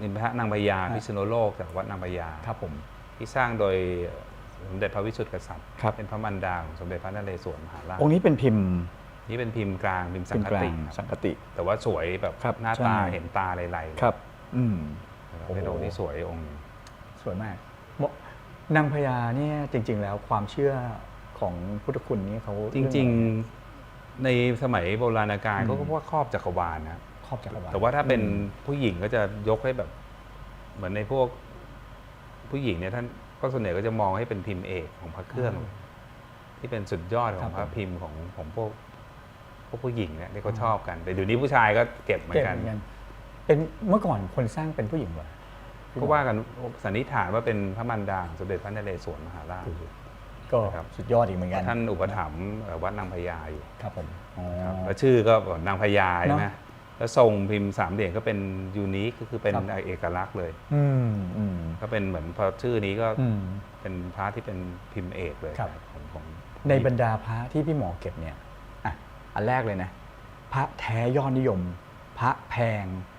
มีพระนางพญาฮะพิษณุโลกจากวัดนางพญาครับผมที่สร้างโดยสมเด็จพระวิสุทธิกษัตริย์ครับเป็นพระมันดาของสมเด็จพระนเรศวรมหาราชองค์นี้เป็นพิมพ์ นี่เป็นพิมพ์กลางพิมพ์สัพิงมพ์คกลาติงครับสังกติ แต่ว่าสวยแบบครับหน้าใช่ตาเห็นตาไหลๆครับ อืมนะครับเป็นองค์ที่สวยองค์หนึ่งสวยมากเหมาะนางพญาเนี่ยจริง ๆ แล้วความเชื่อของพุทธคุณนี่เขาจริง ๆ ในสมัยโบราณกาลเขาก็ว่าครอบจักรวาลนะๆ ครอบจักรวาลแต่ว่าถ้าเป็นอืมผู้หญิงก็จะยกให้แบบ เหมือนในพวกผู้หญิงเนี่ยท่านก็ส่วนใหญ่ก็จะมองให้เป็นพิมพ์เอกของพระเครื่อง ที่เป็นสุดยอดของพระพิมพ์ของของพวกพวกผู้หญิงเนี่ยที่เขาชอบกัน แต่เดี๋ยวนี้ผู้ชายก็เก็บเหมือเก่งนกันเหมือนกัน เป็นเมื่อก่อนคนสร้างเป็นผู้หญิงเหรอก็ว่ากันสันนิษฐานว่าเป็นพระมันดาของสมเด็จพระนเรศวรมหาราชก็ครับสุดยอดอีกเหมือนกัน ท่านอุปถัมภ์เอ่อวัดนางพญาอยู่ครับผมอ๋อครับแล้วชื่อก็แบบนางพญาใช่ไหมเนอะ แล้วทรงพิมพ์สามเหลี่ยมก็เป็นยูนิคก็คือเป็นครับเอกลักษณ์เลย อืมอืม ก็เป็นเหมือนพอชื่อนี้ก็อืม เป็นพระที่เป็นพิมพ์เอกเลยครับ ของของในบรรดาพระที่พี่หมอเก็บเนี่ยอะอันแรกเลยนะ พระแท้ยอดนิยม พระแพง